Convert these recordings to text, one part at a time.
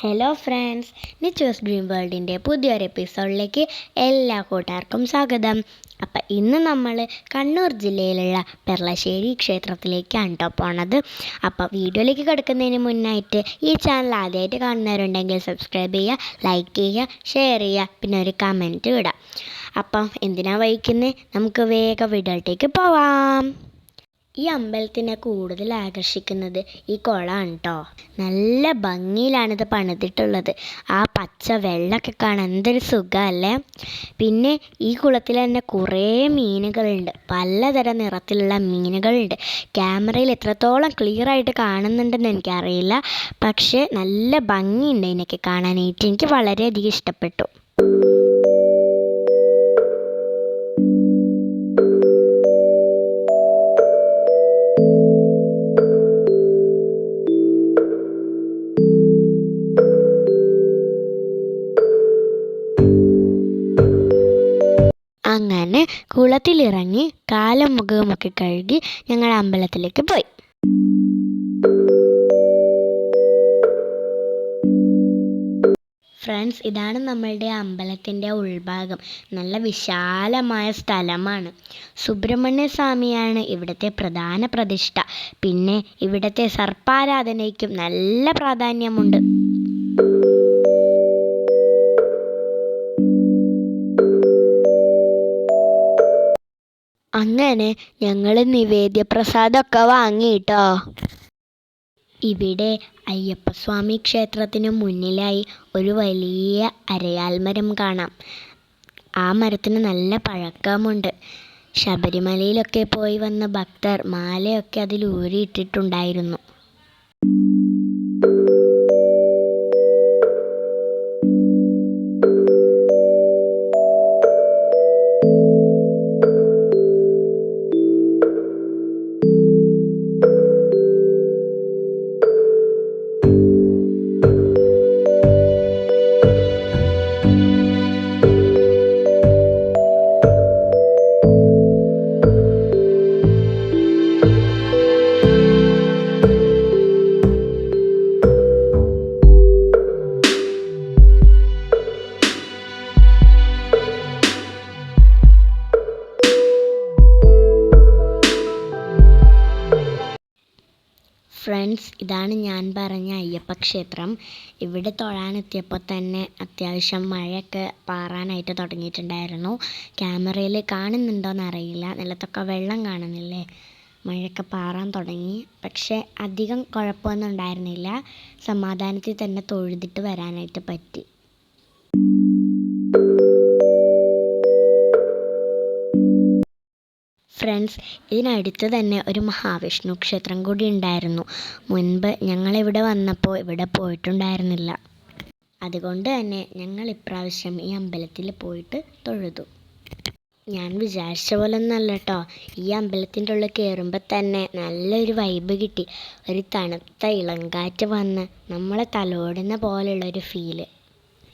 Hello friends നിച്ചോസ് dream വേൾഡിന്റെ പുതിയൊരു എപ്പിസോഡിലേക്ക് എല്ലാ കൂട്ടുകാർക്കും സ്വാഗതം. അപ്പം ഇന്ന് നമ്മൾ കണ്ണൂർ ജില്ലയിലുള്ള പെർളശ്ശേരി ക്ഷേത്രത്തിലേക്കാണ് കേട്ടോ പോണത്. അപ്പോൾ വീഡിയോയിലേക്ക് കിടക്കുന്നതിന് മുന്നായിട്ട് ഈ ചാനൽ ആദ്യമായിട്ട് കാണുന്നവരുണ്ടെങ്കിൽ സബ്സ്ക്രൈബ് ചെയ്യുക ലൈക്ക് ചെയ്യുക ഷെയർ ചെയ്യുക പിന്നെ ഒരു കമന്റ് ഇടാം അപ്പം എന്തിനാണ് വഹിക്കുന്നത് നമുക്ക് വേഗം വീഡിയോയിലേക്ക് പോവാം. ഈ അമ്പലത്തിനെ കൂടുതൽ ആകർഷിക്കുന്നത് ഈ കുളമാണ് കേട്ടോ നല്ല ഭംഗിയിലാണിത് പണിതിട്ടുള്ളത്. ആ പച്ച വെള്ളമൊക്കെ കാണാൻ എന്തൊരു സുഖമല്ലേ? പിന്നെ ഈ കുളത്തിൽ തന്നെ കുറേ മീനുകളുണ്ട്. പലതരം നിറത്തിലുള്ള മീനുകളുണ്ട്. ക്യാമറയിൽ എത്രത്തോളം ക്ലിയർ ആയിട്ട് കാണുന്നുണ്ടെന്ന് എനിക്കറിയില്ല. പക്ഷേ നല്ല ഭംഗിയുണ്ട് ഇതിനൊക്കെ കാണാനായിട്ട്. എനിക്ക് വളരെയധികം ഇഷ്ടപ്പെട്ടു. അങ്ങനെ കുളത്തിലിറങ്ങി കാലും മുഖവുമൊക്കെ കഴുകി ഞങ്ങൾ അമ്പലത്തിലേക്ക് പോയി. ഫ്രണ്ട്സ് ഇതാണ് നമ്മളുടെ അമ്പലത്തിന്റെ ഉൾഭാഗം. നല്ല വിശാലമായ സ്ഥലമാണ്. സുബ്രഹ്മണ്യ സ്വാമിയാണ് ഇവിടുത്തെ പ്രധാന പ്രതിഷ്ഠ. പിന്നെ ഇവിടുത്തെ സർപ്പാരാധനയ്ക്കും നല്ല പ്രാധാന്യമുണ്ട്. അങ്ങനെ ഞങ്ങൾ നിവേദ്യപ്രസാദമൊക്കെ വാങ്ങിയിട്ടോ. ഇവിടെ അയ്യപ്പസ്വാമി ക്ഷേത്രത്തിന് മുന്നിലായി ഒരു വലിയ അരയാൽമരം കാണാം. ആ മരത്തിന് നല്ല പഴക്കമുണ്ട്. ശബരിമലയിലൊക്കെ പോയി വന്ന ഭക്തർ മാലയൊക്കെ അതിൽ ഊരിയിട്ടിട്ടുണ്ടായിരുന്നു ഫ്രണ്ട്സ് ഇതാണ് ഞാൻ പറഞ്ഞ അയ്യപ്പ ക്ഷേത്രം. ഇവിടെ തൊഴാനെത്തിയപ്പോൾ തന്നെ അത്യാവശ്യം മഴയൊക്കെ പാറാനായിട്ട് തുടങ്ങിയിട്ടുണ്ടായിരുന്നു. ക്യാമറയിൽ കാണുന്നുണ്ടോയെന്ന് അറിയില്ല നിലത്തൊക്കെ വെള്ളം കാണുന്നില്ലേ? മഴയൊക്കെ പാറാൻ തുടങ്ങി. പക്ഷേ അധികം കുഴപ്പമൊന്നും ഉണ്ടായിരുന്നില്ല. സമാധാനത്തിൽ തന്നെ തൊഴുതിട്ട് വരാനായിട്ട് പറ്റി. ഫ്രണ്ട്സ് ഇതിനടുത്ത് തന്നെ ഒരു മഹാവിഷ്ണു ക്ഷേത്രം കൂടി ഉണ്ടായിരുന്നു. മുൻപ് ഞങ്ങൾ ഇവിടെ വന്നപ്പോൾ ഇവിടെ പോയിട്ടുണ്ടായിരുന്നില്ല. അതുകൊണ്ട് തന്നെ ഞങ്ങൾ ഇപ്രാവശ്യം ഈ അമ്പലത്തിൽ പോയിട്ട് തൊഴുതു. ഞാൻ വിചാരിച്ച പോലെ ഒന്നല്ല കേട്ടോ ഈ അമ്പലത്തിന്റെ ഉള്ളിൽ കയറുമ്പോൾ തന്നെ നല്ലൊരു വൈബ് കിട്ടി. ഒരു തണുത്ത ഇളങ്കാറ്റ് വന്ന് നമ്മളെ തലോടുന്ന പോലെയുള്ള ഒരു ഫീൽ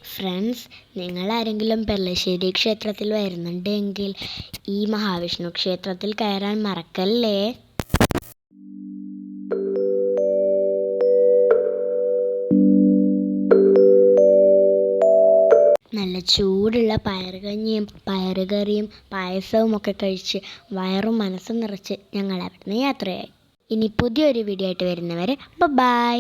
ഫ്രണ്ട്സ് നിങ്ങൾ ആരെങ്കിലും പെർളശ്ശേരി ക്ഷേത്രത്തിൽ വരുന്നുണ്ടെങ്കിൽ ഈ മഹാവിഷ്ണു ക്ഷേത്രത്തിൽ കയറാൻ മറക്കല്ലേ? നല്ല ചൂടുള്ള പയറുകഞ്ഞിയും പയറുകറിയും പായസവും ഒക്കെ കഴിച്ച് വയറും മനസ്സും നിറച്ച് ഞങ്ങൾ അവിടുന്ന് യാത്രയായി. ഇനി പുതിയൊരു വീഡിയോ ആയിട്ട് വരുന്നവരെ ബൈ